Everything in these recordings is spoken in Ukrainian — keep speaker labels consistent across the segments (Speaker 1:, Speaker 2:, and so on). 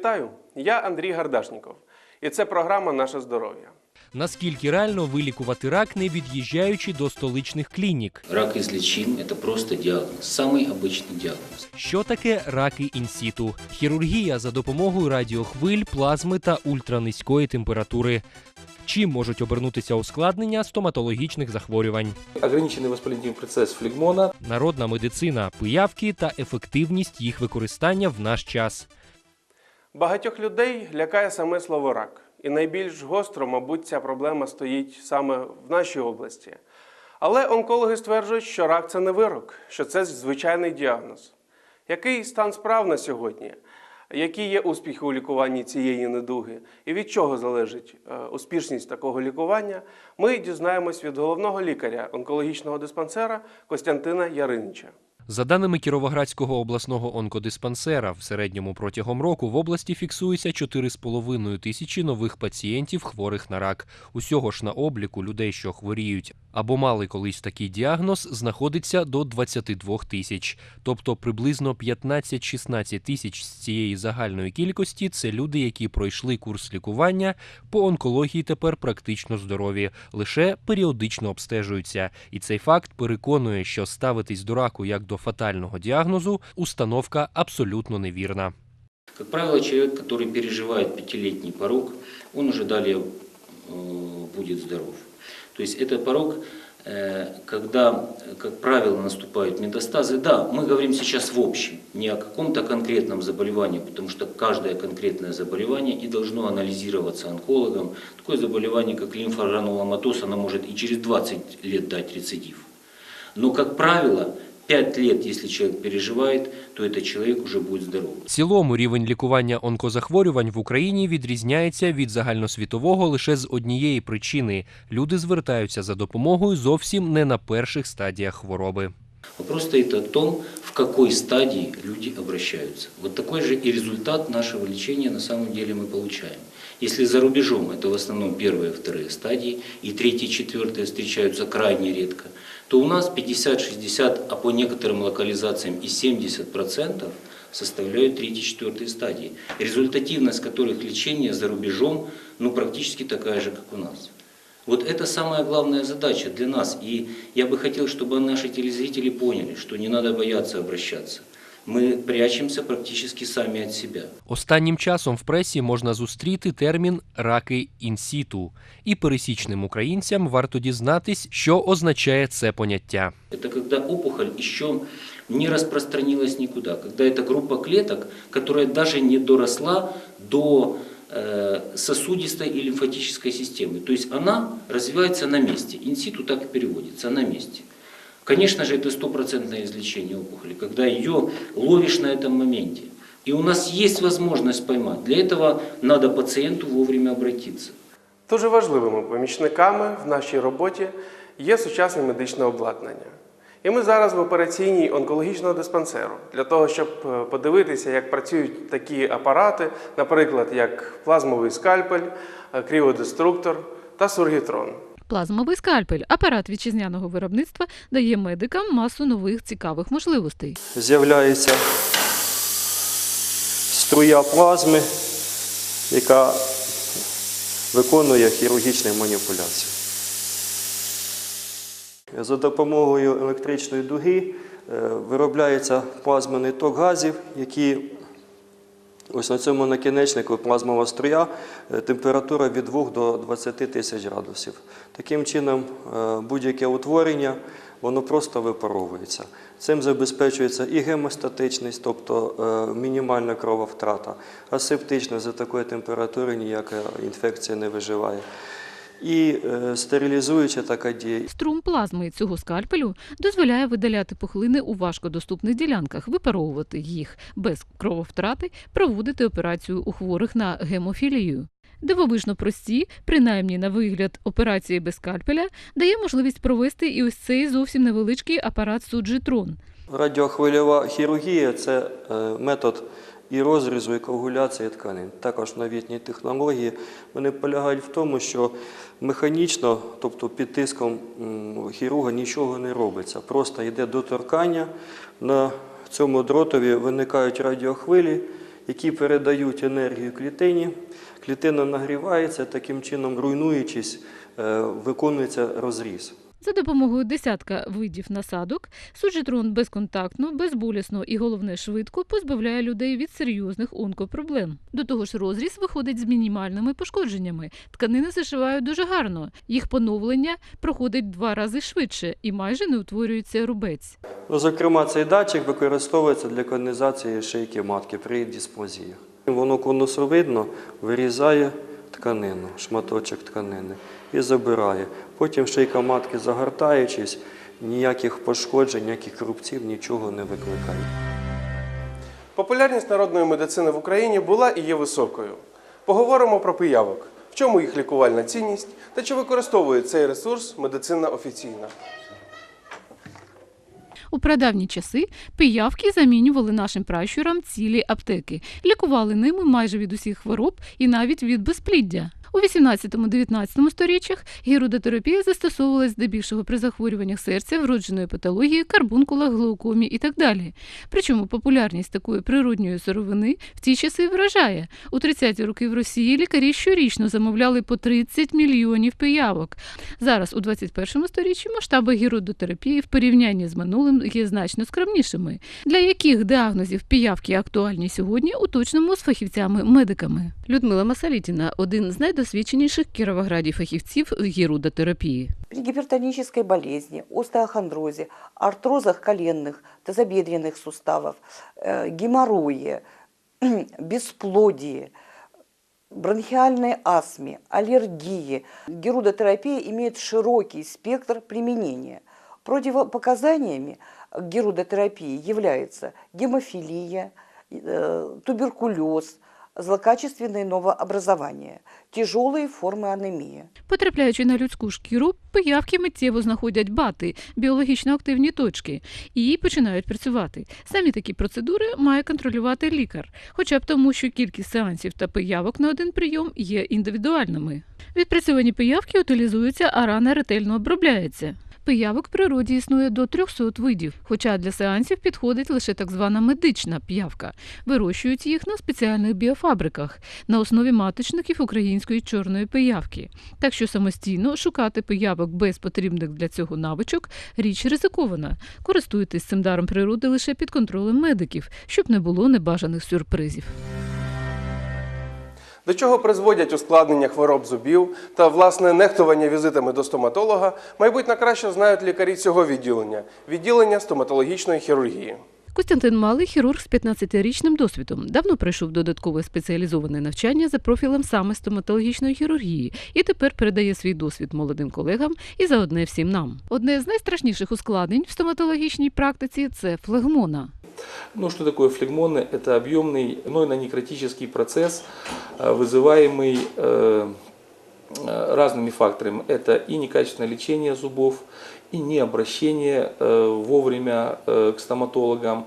Speaker 1: Вітаю! Я Андрій Гардашніков, і це програма Наше здоров'я.
Speaker 2: Наскільки реально вилікувати рак, не від'їжджаючи до столичних клінік?
Speaker 3: Рак излечим – это просто диагноз, самый обычный диагноз.
Speaker 2: Що таке раки інсіту? Хірургія за допомогою радіохвиль, плазми та ультранизької температури. Чим можуть обернутися ускладнення стоматологічних захворювань?
Speaker 4: ограниченный воспалительный процесс флегмона,
Speaker 2: Народна медицина, пиявки та ефективність їх використання в наш час.
Speaker 1: Багатьох людей лякає саме слово рак. І найбільш гостро, мабуть, ця проблема стоїть саме в нашій області. Але онкологи стверджують, що рак це не вирок, що це звичайний діагноз. Який стан справ на сьогодні? Які є успіхи у лікуванні цієї недуги? І від чого залежить е, успішність такого лікування? Ми дізнаємось від головного лікаря онкологічного диспансера Костянтина Яринича.
Speaker 2: За даними Кіровоградського обласного онкодиспансера, в середньому протягом року в області фіксується 4,5 тисячі нових пацієнтів хворих на рак. Усього ж на обліку людей, що хворіють або мали колись такий діагноз, знаходиться до 22 тисяч. Тобто приблизно 15-16 тисяч з цієї загальної кількості це люди, які пройшли курс лікування по онкології тепер практично здорові, лише періодично обстежуються. І цей факт переконує, що ставитись до раку як до фатального діагнозу установка абсолютно невірна.
Speaker 3: Как правило, человек, который переживает пятилетний порог, он уже далее э, будет здоров. То есть это порог, э, когда, как правило, наступают метастазы. Да, мы говорим сейчас в общем, не о каком-то конкретном заболевании, потому что каждое конкретное заболевание и должно анализироваться онкологом. Такое заболевание, как лимфогрануломатоз, оно может и через 20 лет дать рецидив. Но, как правило, 5 лет, если человек переживает, то этот человек уже будет здоров.
Speaker 2: В цілому рівень лікування онкозахворювань в Україні відрізняється від загальносвітового лише з однієї причини: люди звертаються за допомогою зовсім не на перших стадіях хвороби.
Speaker 3: Вопрос стоит о том, в какой стадии люди обращаются. Вот такой же и результат нашего лечения на самом деле мы получаем. Если за рубежом это в основном первые, вторые стадии, и третьи, четвертые встречаются крайне редко, то у нас 50-60, а по некоторым локализациям и 70% составляют третьи, четвертые стадии, результативность которых лечения за рубежом ну, практически такая же, как у нас. Вот это самая главная задача для нас. И я бы хотел, чтобы наши телезрители поняли, что не надо бояться обращаться. Мы прячемся практически сами от себя.
Speaker 2: Останнім часом в пресі можна зустріти термін раки інсіту, і пересічним українцям варто дізнатись, що означає це поняття.
Speaker 3: Это когда опухоль еще не распространилась никуда, когда это группа клеток, которая даже не доросла до э, сосудистой и лимфатической системы. То есть она развивается на месте. Инситу так и переводится, на месте. Конечно же, это стопроцентное излечение опухоли, когда ее ловишь на этом моменте. И у нас есть возможность поймать. Для этого надо пациенту вовремя обратиться.
Speaker 1: Дуже важливими помічниками в нашій роботі є сучасне медичне обладнання. І ми зараз в операційній онкологічного диспансеру для того, щоб е, подивитися, як працюють такі апарати, наприклад, як плазмовий скальпель, е, кріодеструктор та сургітрон.
Speaker 5: Плазмовий скальпель апарат вітчизняного виробництва дає медикам масу нових цікавих можливостей.
Speaker 4: з'являється струя плазми, яка виконує хірургічні маніпуляції. За допомогою електричної дуги е, виробляється плазмений ток газів, які ось на цьому накінечнику плазмова струя, е, температура від 2 до 20 тисяч градусів. Таким чином, е, будь-яке утворення воно просто випаровується. Цим забезпечується і гемостатичність, тобто е, мінімальна крововтрата, асептичність за такої температури ніяка інфекція не виживає. І е, стерилізуюча така дія.
Speaker 5: Струм плазми цього скальпелю дозволяє видаляти пухлини у важкодоступних ділянках, випаровувати їх без крововтрати, проводити операцію у хворих на гемофілію. Дивовижно прості, принаймні на вигляд операції без скальпеля, дає можливість провести і ось цей зовсім невеличкий апарат суджитрон.
Speaker 4: Радіохвильова хірургія це е, метод і розрізу, і коагуляції тканин. Також новітні технології вони полягають в тому, що механічно, тобто під тиском хірурга, нічого не робиться. Просто йде доторкання. На цьому дротові виникають радіохвилі, які передають енергію клітині. Клітина нагрівається, таким чином, руйнуючись, е, виконується розріз.
Speaker 5: За допомогою десятка видів насадок суджетрон безконтактно, безболісно і головне швидко позбавляє людей від серйозних онкопроблем. До того ж, розріз виходить з мінімальними пошкодженнями. Тканини зашивають дуже гарно. Їх поновлення проходить два рази швидше і майже не утворюється рубець.
Speaker 4: Ну, Зокрема, цей датчик використовується для конізації шийки матки при дисплазіях. Воно конусовидно вирізає тканину, шматочок тканини і забирає. Потім шийка матки, загортаючись, ніяких пошкоджень, ніяких рубців, нічого не викликає.
Speaker 1: Популярність народної медицини в Україні була і є високою. Поговоримо про пиявок, в чому їх лікувальна цінність та чи використовує цей ресурс медицина офіційна.
Speaker 5: У прадавні часи пиявки замінювали нашим пращурам цілі аптеки, лікували ними майже від усіх хвороб і навіть від безпліддя. У 18-19 сторіччях гірудотерапія застосовувалась здебільшого при захворюваннях серця, вродженої патології, карбункулах, глаукомі і так далі. Причому популярність такої природньої сировини в ті часи вражає. У 30-ті роки в Росії лікарі щорічно замовляли по 30 мільйонів пиявок. Зараз, у 21 сторіччі, масштаби гірудотерапії в порівнянні з минулим є значно скромнішими. Для яких діагнозів пиявки актуальні сьогодні, уточнимо з фахівцями-медиками. Людмила Масалітіна – один з найдосвідченіших в Кіровограді фахівців в гірудотерапії.
Speaker 6: При гипертонической болезни, остеохондрозе, артрозах коленных, тазобедренных суставов, э, геморрое, бесплодии, бронхиальной астме, аллергии. Герудотерапия имеет широкий спектр применения. Противопоказаниями к герудотерапии являются гемофилия, э, туберкулез, злокачественные новообразования, тяжелые формы анемии.
Speaker 5: Потрапляючи на людську шкіру, пиявки миттєво знаходять бати, біологічно активні точки, і починають працювати. Самі такі процедури має контролювати лікар, хоча б тому, що кількість сеансів та пиявок на один прийом є індивідуальними. Відпрацьовані пиявки утилізуються, а рана ретельно обробляється. Пиявок в природі існує до 300 видів, хоча для сеансів підходить лише так звана медична п'явка. Вирощують їх на спеціальних біофабриках на основі маточників української чорної пиявки. Так що самостійно шукати пиявок без потрібних для цього навичок річ ризикована. Користуйтесь цим даром природи лише під контролем медиків, щоб не було небажаних сюрпризів.
Speaker 1: До чого призводять ускладнення хвороб зубів та власне нехтування візитами до стоматолога, майбутньо краще знають лікарі цього відділення відділення стоматологічної хірургії.
Speaker 5: Костянтин Малий хірург з 15-річним досвідом. Давно пройшов додаткове спеціалізоване навчання за профілем саме стоматологічної хірургії і тепер передає свій досвід молодим колегам і заодне всім нам. Одне з найстрашніших ускладнень в стоматологічній практиці це флегмона.
Speaker 7: Ну, что такое флегмоны? Это объемный гнойно-некротический процесс, э, вызываемый э, э, разными факторами. Это и некачественное лечение зубов, и необращение вовремя к стоматологам,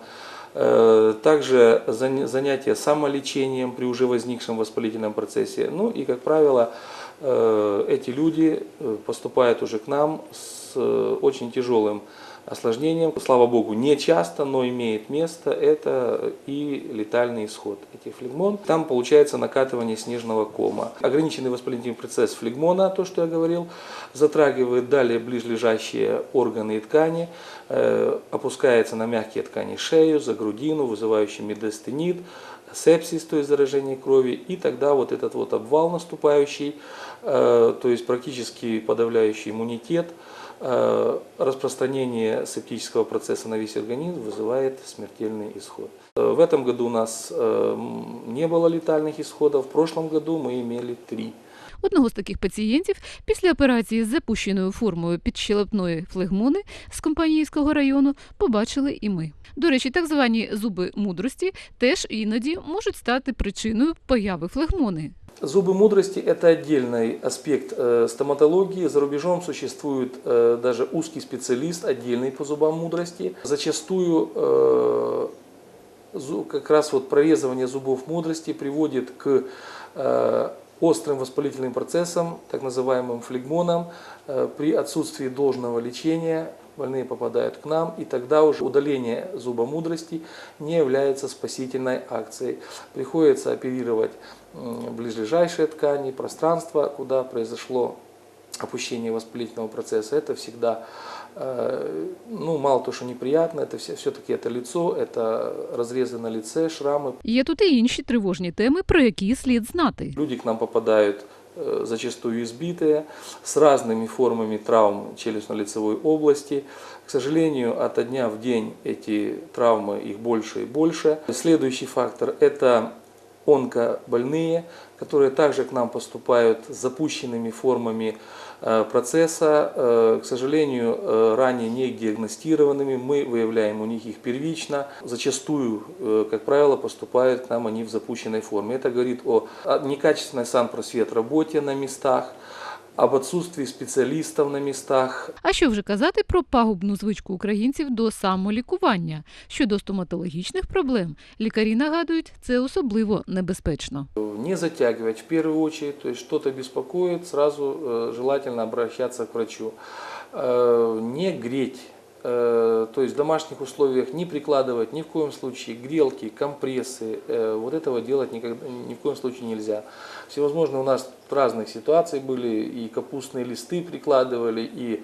Speaker 7: также заня- занятие самолечением при уже возникшем воспалительном процессе. Ну и, как правило, эти люди поступают уже к нам с э, очень тяжелым осложнением. Слава богу, не часто, но имеет место. Это и летальный исход этих флегмон. Там получается накатывание снежного кома. Ограниченный воспалительный процесс флегмона, то, что я говорил, затрагивает далее ближлежащие органы и ткани, э, опускается на мягкие ткани шею, за грудину, вызывающий медостенит, сепсис, то есть заражение крови, и тогда вот этот вот обвал наступающий, э, то есть практически подавляющий иммунитет, распространение септического процесса на весь организм вызывает смертельный исход. Э, В этом году у нас э, не было летальных исходов, в прошлом году мы имели три.
Speaker 5: Одного з таких пацієнтів після операції з запущеною формою підщелепної флегмони з компанійського району побачили і ми. До речі, так звані зуби мудрості теж іноді можуть стати причиною появи флегмони.
Speaker 7: Зубы мудрости – это отдельный аспект э, стоматологии. За рубежом существует э, даже узкий специалист, отдельный по зубам мудрости. Зачастую э, зу- как раз вот прорезывание зубов мудрости приводит к э, острым воспалительным процессам, так называемым флегмонам. Э, При отсутствии должного лечения больные попадают к нам, и тогда уже удаление зуба мудрости не является спасительной акцией. Приходится оперировать ближайшие ткани, пространство, куда произошло опущение воспалительного процесса. Это всегда, ну, мало то, что неприятно, это все, все-таки это лицо, это разрезы на лице, шрамы.
Speaker 5: Є тут і інші тривожні теми, про які слід знати.
Speaker 7: Люди к нам попадают э, зачастую избитые, с разными формами травм челюстно-лицевой области. К сожалению, от дня в день эти травмы их больше и больше. Следующий фактор – это онкобольные, которые также к нам поступают с запущенными формами э, процесса, э, к сожалению, э, ранее не диагностированными, мы выявляем у них их первично, зачастую, э, как правило, поступают к нам они в запущенной форме. Это говорит о о некачественной санпросвет работе на местах, об отсутствии специалистов на местах,
Speaker 5: А що вже казати про пагубну звичку українців до самолікування? Щодо стоматологічних проблем, лікарі нагадують, це особливо небезпечно.
Speaker 7: Не затягивать в первую очередь, то есть что-то беспокоит, сразу э, желательно обращаться к врачу. Э, не греть, э, то есть в домашних условиях не прикладывать ни в коем случае грелки, компрессы, э, вот этого делать никогда, ни в коем случае нельзя. Всевозможные у нас разных ситуаций были, и капустные листы прикладывали, и э,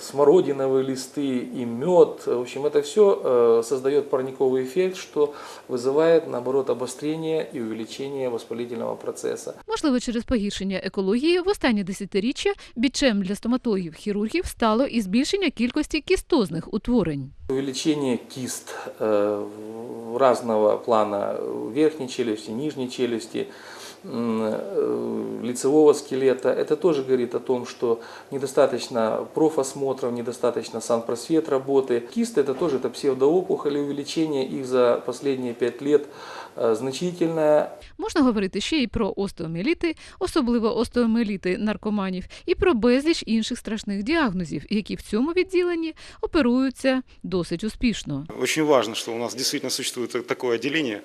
Speaker 7: смородиновые листы, и мед. В общем, это все создает парниковый эффект, что вызывает, наоборот, обострение и увеличение воспалительного процесса.
Speaker 5: Можливо, через погіршення екології в останні десятиріччя бічем для стоматологів-хірургів стало і збільшення кількості кістозних утворень.
Speaker 7: Увеличение кист э, в- разного плана верхней челюсти, нижней челюсти, м, э, лицевого скелета, это тоже говорит о том, что недостаточно профосмотров, недостаточно санпросвет работы. Кист это тоже это псевдоопухоли, увеличение их за последние пять лет э, значительное.
Speaker 5: Можна говорити ще й про остеоміеліти, особливо остеоміеліти наркоманів, і про безліч інших страшних діагнозів, які в цьому відділенні оперуються досить успішно.
Speaker 8: Очень важно, что у нас действительно существует так- такое отделение.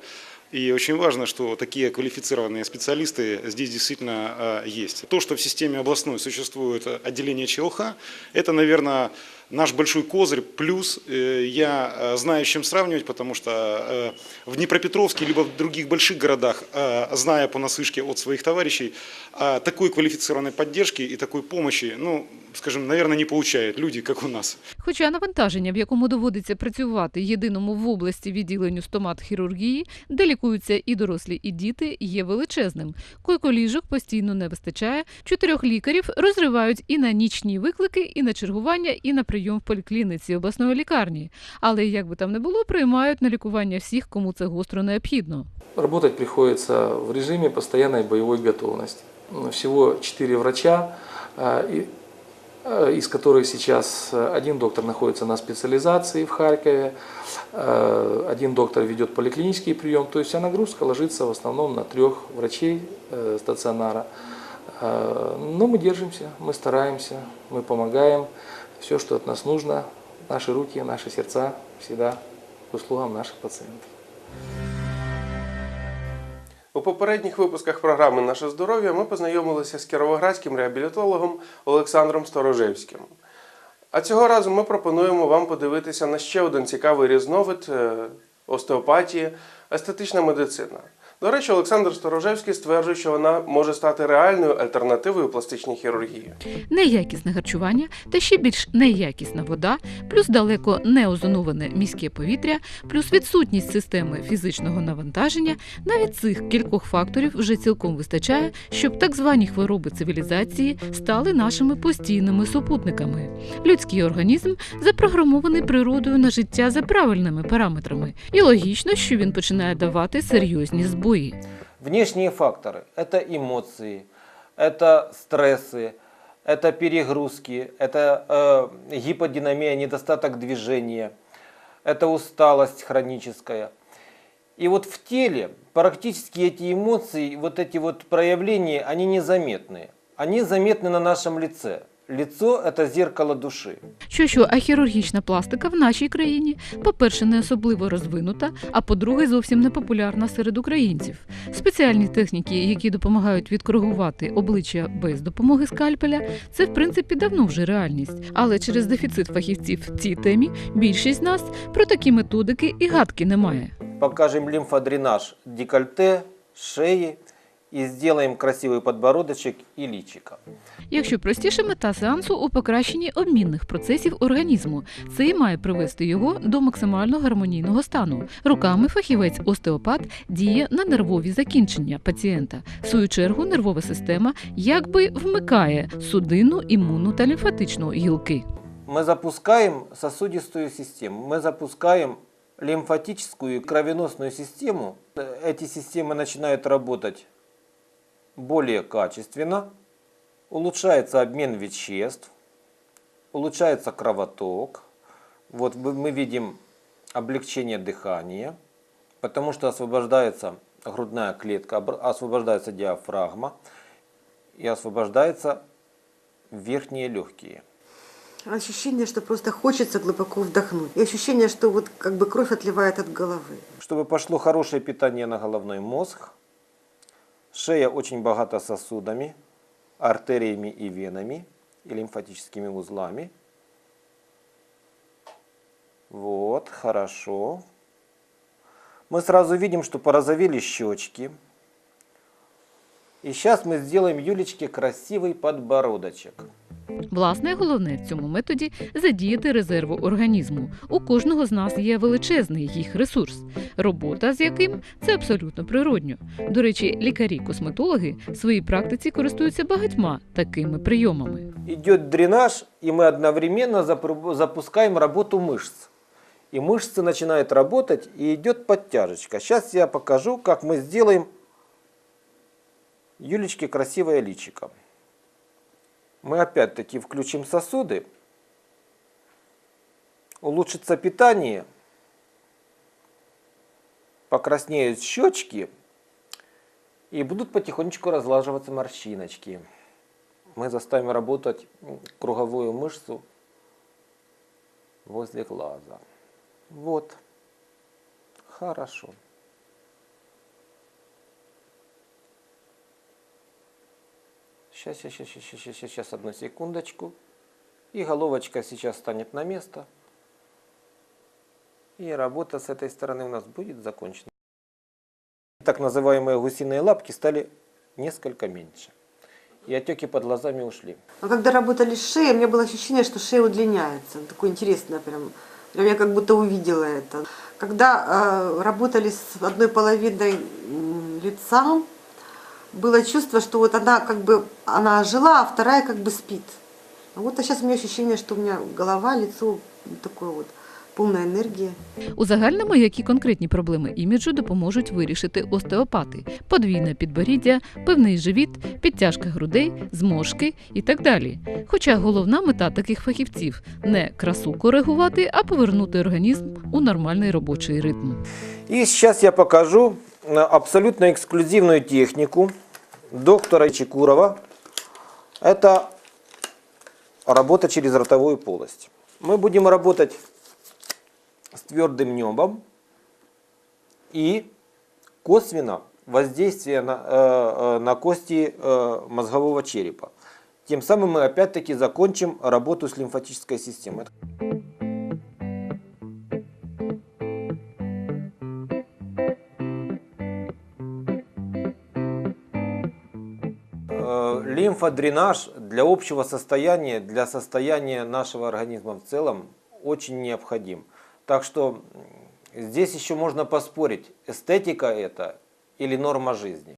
Speaker 8: И очень важно, что такие квалифицированные специалисты здесь действительно э, есть. То, что в системе областной существует отделение ЧЛХ, это, наверное, наш большой козырь. Плюс э, я э, знаю, с чем сравнивать, потому что э, в Днепропетровске либо в других больших городах, зная по наслышке от своих товарищей, такой квалифицированной поддержки и такой помощи, ну, скажем, наверное, не получают люди, как у нас.
Speaker 5: Хоча навантаження, в якому доводиться працювати єдиному в області відділенню стомат-хірургії, де лікуються і дорослі, і діти, є величезним. Койко-ліжок постійно не вистачає. Чотирьох лікарів розривають і на нічні виклики, і на чергування, і на прийом в поліклініці обласної лікарні. Але як би там не було, приймають на лікування всіх, кому це гостро необхідно.
Speaker 7: Работать приходится в режиме постоянной боевой готовности. Ну, Всего 4 врача, из которых сейчас а, один доктор находится на специализации в Харькове, а, один доктор ведет поликлинический прием, то есть вся нагрузка ложится в основном на трех врачей э, стационара. Но мы держимся, мы стараемся, мы помогаем. Все, что от нас нужно, наши руки, наши сердца всегда к услугам наших пациентов.
Speaker 1: У попередніх випусках програми Наше здоров'я ми познайомилися з кіровоградським реабілітологом Олександром Сторожевським. А цього разу ми пропонуємо вам подивитися на ще один цікавий різновид е, остеопатії естетична медицина. До речі, Олександр Сторожевський стверджує, що вона може стати реальною альтернативою пластичній хірургії.
Speaker 5: Неякісне харчування та ще більш неякісна вода, плюс далеко не озоноване міське повітря, плюс відсутність системи фізичного навантаження. Навіть цих кількох факторів вже цілком вистачає, щоб так звані хвороби цивілізації стали нашими постійними супутниками. Людський організм запрограмований природою на життя за правильними параметрами, і логічно, що він починає давати серйозні збої.
Speaker 9: Внешние факторы – это эмоции, это стрессы, это перегрузки, это э, гиподинамия, недостаток движения, это усталость хроническая. И вот в теле практически эти эмоции, вот эти вот проявления, они незаметны. Они заметны на нашем лице. Лицо – это зеркало души.
Speaker 5: Що що, а хірургічна пластика в нашій країні, по-перше, не особливо розвинута, а по-друге, зовсім не популярна серед українців. Спеціальні техніки, які допомагають відкоригувати обличчя без допомоги скальпеля, це в принципі давно вже реальність. Але через дефіцит фахівців в цій темі більшість з нас про такі методики і гадки не має.
Speaker 9: Покажем лимфодренаж декольте, шеи и сделаем красивый подбородочек и личико.
Speaker 5: Якщо простіше, мета сеансу у покращенні обмінних процесів організму. Це і має привести його до максимально гармонійного стану. Руками фахівець-остеопат діє на нервові закінчення пацієнта. В свою чергу нервова система якби вмикає судинну, імунну та лімфатичну гілки.
Speaker 9: Мы запускаем сосудистую систему, мы запускаем лимфатическую и кровеносную систему. Эти системы начинают работать более качественно, улучшается обмен веществ, улучшается кровоток. Вот мы видим облегчение дыхания, потому что освобождается грудная клетка, освобождается диафрагма и освобождаются верхние легкие.
Speaker 10: Ощущение, что просто хочется глубоко вдохнуть. И ощущение, что вот как бы кровь отливает от головы.
Speaker 9: Чтобы пошло хорошее питание на головной мозг, шея очень богата сосудами, артериями и венами и лимфатическими узлами. Вот, хорошо. Мы сразу видим, что порозовели щечки. И сейчас мы сделаем Юлечке красивый подбородочек.
Speaker 5: Власне, головне в цьому методі задіяти резерву організму. У кожного з нас є величезний їх ресурс, робота з яким це абсолютно природньо. До речі, лікарі-косметологи в своїй практиці користуються багатьма такими прийомами.
Speaker 9: Идет дренаж, и мы одновременно запру- запускаем работу мышц. И мышцы начинают работать, и идет подтяжечка. Сейчас я покажу, как мы сделаем Юлечке красивое личико. Мы опять-таки включим сосуды. Улучшится питание. Покраснеют щечки. И будут потихонечку разлаживаться морщиночки мы заставим работать круговую мышцу возле глаза. Вот. Хорошо. Сейчас, сейчас, сейчас, сейчас, сейчас, сейчас, одну секундочку. И головочка сейчас станет на место. И работа с этой стороны у нас будет закончена. Так называемые гусиные лапки стали несколько меньше. И отеки под глазами ушли.
Speaker 10: А когда работали с шеей, у меня было ощущение, что шея удлиняется. Такое интересное прям. Я как будто увидела это. Когда э, работали с одной половиной лица, было чувство, что вот она как бы она ожила, а вторая как бы спит. А вот а сейчас у меня ощущение, что у меня голова, лицо такое вот полная энергия.
Speaker 5: У загальному, які конкретні проблеми іміджу допоможуть вирішити остеопати: подвійне підборіддя, певний живіт, підтяжка грудей, зморшки і так далі. Хоча головна мета таких фахівців не красу коригувати, а повернути організм у нормальний робочий ритм.
Speaker 9: И сейчас я покажу э, абсолютно эксклюзивную технику Доктора Чекурова. Это работа через ротовую полость. Мы будем работать с твердым небом и косвенно воздействие на, э, э, на кости э, мозгового черепа. Тем самым мы опять-таки закончим работу с лимфатической системой. Лимфодренаж для общего состояния, для состояния нашего организма в целом очень необходим. Так что здесь еще можно поспорить, эстетика это или норма жизни.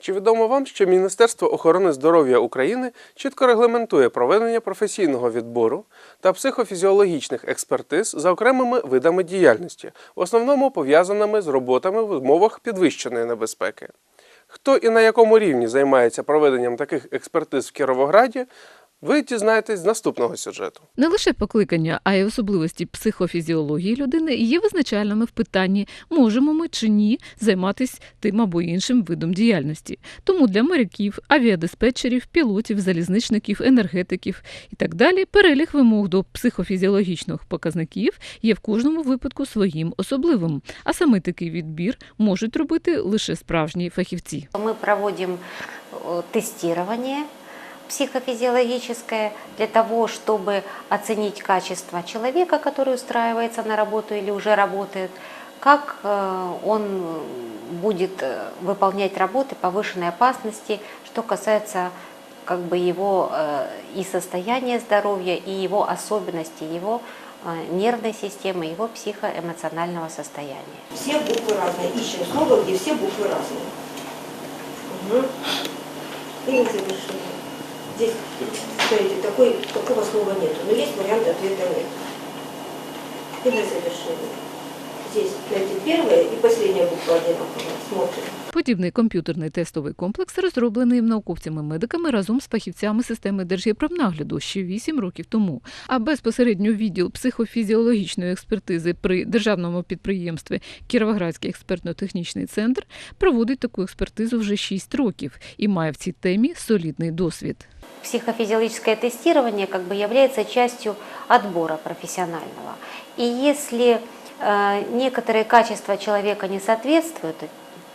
Speaker 1: Чи відомо вам, що Міністерство охорони здоров'я України чітко регламентує проведення професійного відбору та психофізіологічних експертиз за окремими видами діяльності, в основному пов'язаними з роботами в умовах підвищеної небезпеки? Хто і на якому рівні займається проведенням таких експертиз в Кіровограді, Ви дізнаєтесь з наступного сюжету.
Speaker 5: Не лише покликання, а й особливості психофізіології людини є визначальними в питанні, можемо ми чи ні займатися тим або іншим видом діяльності. Тому для моряків, авіадиспетчерів, пілотів, залізничників, енергетиків і так далі перелік вимог до психофізіологічних показників є в кожному випадку своїм особливим, а саме такий відбір можуть робити лише справжні фахівці.
Speaker 11: Мы проводим э, тестирование психофизиологическое для того, чтобы оценить качество человека, который устраивается на работу или уже работает, как э, он будет э, выполнять работы повышенной опасности, что касается как бы его э, и состояния здоровья, и его особенностей, его нервной системы, его психоэмоционального состояния.
Speaker 12: Все буквы разные. Ищем слово, где все буквы разные. Угу. На завершение. Здесь, смотрите, такой, такого слова нету, но есть вариант ответа нет. И на завершение. Здесь найти первая и последняя буква одинаковая. Смотрим.
Speaker 5: Подібний комп'ютерний тестовий комплекс розроблений науковцями-медиками разом з фахівцями системи Держгіпромнагляду ще 8 років тому. А безпосередньо відділ психофізіологічної експертизи при державному підприємстві Кіровоградський експертно-технічний центр проводить таку експертизу вже 6 років і має в цій темі солідний досвід.
Speaker 11: психофизиологическое тестирование как бы является частью отбора профессионального. И если некоторые качества человека не соответствуют,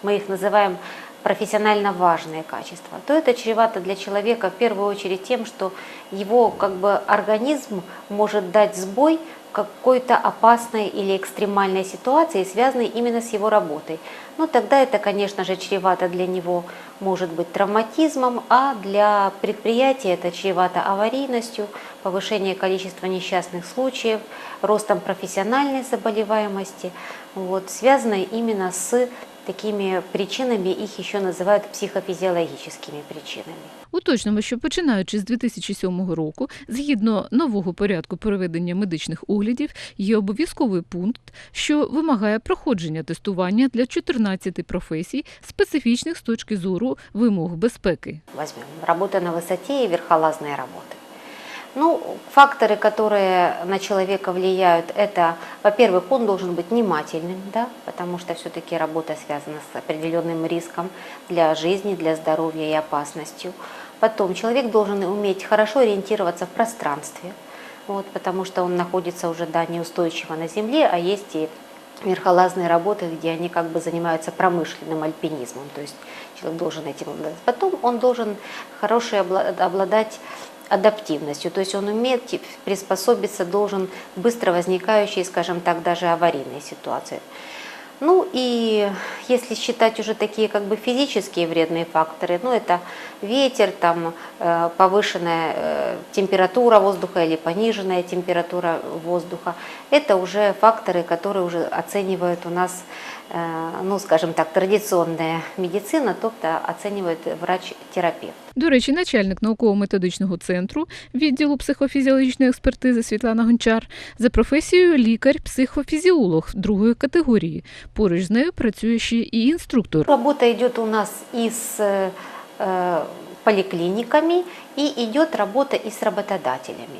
Speaker 11: мы их называем профессионально важные качества, то это чревато для человека в первую очередь тем, что его как бы организм может дать сбой какой-то опасной или экстремальной ситуации, связанной именно с его работой. Ну, тогда это, конечно же, чревато для него может быть травматизмом, а для предприятия это чревато аварийностью, повышением количества несчастных случаев, ростом профессиональной заболеваемости, вот, связанной именно с такими причинами, их еще называют психофизиологическими причинами.
Speaker 5: Уточнимо, що починаючи з 2007 року, згідно нового порядку проведення медичних оглядів, є обов'язковий пункт, що вимагає проходження тестування для 14 професій, специфічних з точки зору вимог безпеки.
Speaker 11: Возьмем работа на высоте и верхолазные работы. Ну, факторы, которые на человека влияют, это, во-первых, он должен быть внимательным, да, потому что все-таки работа связана с определенным риском для жизни, для здоровья и опасностью. Потом человек должен уметь хорошо ориентироваться в пространстве, вот, потому что он находится уже да, неустойчиво на земле, а есть и верхолазные работы, где они как бы занимаются промышленным альпинизмом, то есть человек должен этим обладать. Потом он должен хороший обла- обладать адаптивностью, то есть он умеет приспособиться, должен быстро возникающей, скажем так, даже аварийной ситуации. Ну и если считать уже такие как бы физические вредные факторы, ну это ветер, там э, повышенная э, температура воздуха или пониженная температура воздуха, это уже факторы, которые уже оценивают у нас, ну скажем так, традиционная медицина, тобто оценивает врач-терапевт.
Speaker 5: До речі, начальник науково-методичного центру відділу психофізіологічної експертизи Світлана Гончар за професією лікар-психофізіолог другої категорії. Поруч з нею працює ще і інструктор.
Speaker 11: Работа идет у нас и с э, э, поликлиниками, и идет работа и с работодателями.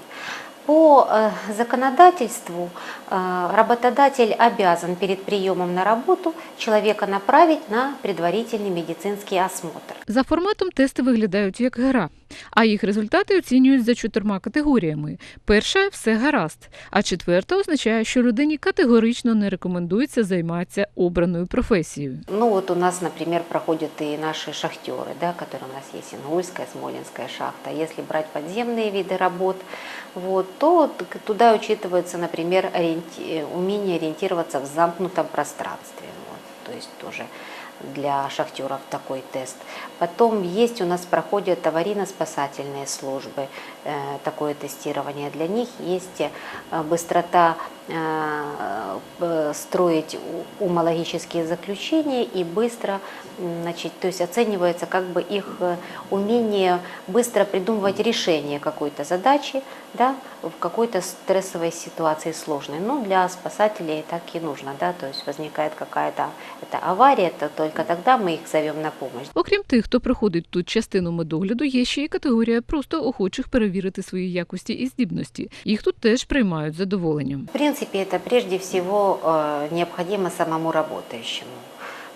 Speaker 11: По э, законодательству э, работодатель обязан перед приемом на работу человека направить на предварительный медицинский осмотр.
Speaker 5: За форматом тести виглядають як гра, а їх результати оцінюють за чотирма категоріями. Перша все гаразд, а четверта означає, що людині категорично не рекомендується займатися обраною професією.
Speaker 11: Ну вот у нас, например, проходят и наши шахтеры, да, которые у нас есть, Ингульская, Смоленская шахта. Если брать подземные виды работ, вот, то т- туда учитывается, например, ориенти- умение ориентироваться в замкнутом пространстве. Вот, то есть тоже для шахтеров такой тест. Потом есть у нас проходят аварийно-спасательные службы, э, такое тестирование. Для них есть э, быстрота э, строить умологические заключения и быстро, значит, то есть оценивается как бы их умение быстро придумывать решение какой-то задачи, да, в какой-то стрессовой ситуации сложной. Ну, для спасателей так и нужно, да, то есть возникает какая-то авария, то только тогда мы их зовем на помощь.
Speaker 5: Окрім тих, хто проходить тут частину медогляду, є ще й категорія просто охочих перевірити свої якості і здібності. Їх тут теж приймають з задоволенням.
Speaker 11: В принципе, это прежде всего э, необходимо самому работающему.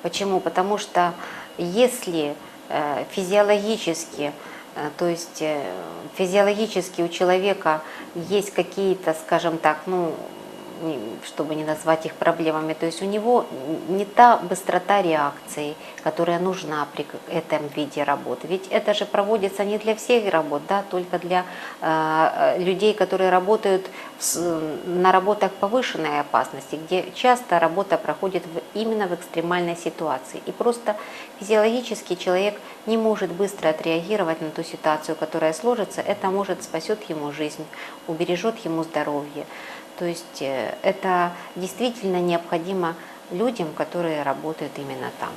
Speaker 11: Почему? Потому что если э, физиологически, э, то есть э, физиологически у человека есть какие-то, скажем так, ну, не- чтобы не назвать их проблемами, то есть у него не та быстрота реакции, которая нужна при этом виде работы. Ведь это же проводится не для всех работ, да, только для э, э, людей, которые работают в на работах повышенной опасности, где часто работа проходит в- именно в экстремальной ситуации. И просто физиологически человек не может быстро отреагировать на ту ситуацию, которая сложится. Это может спасет ему жизнь, убережет ему здоровье. То есть э, это действительно необходимо людям, которые работают именно там.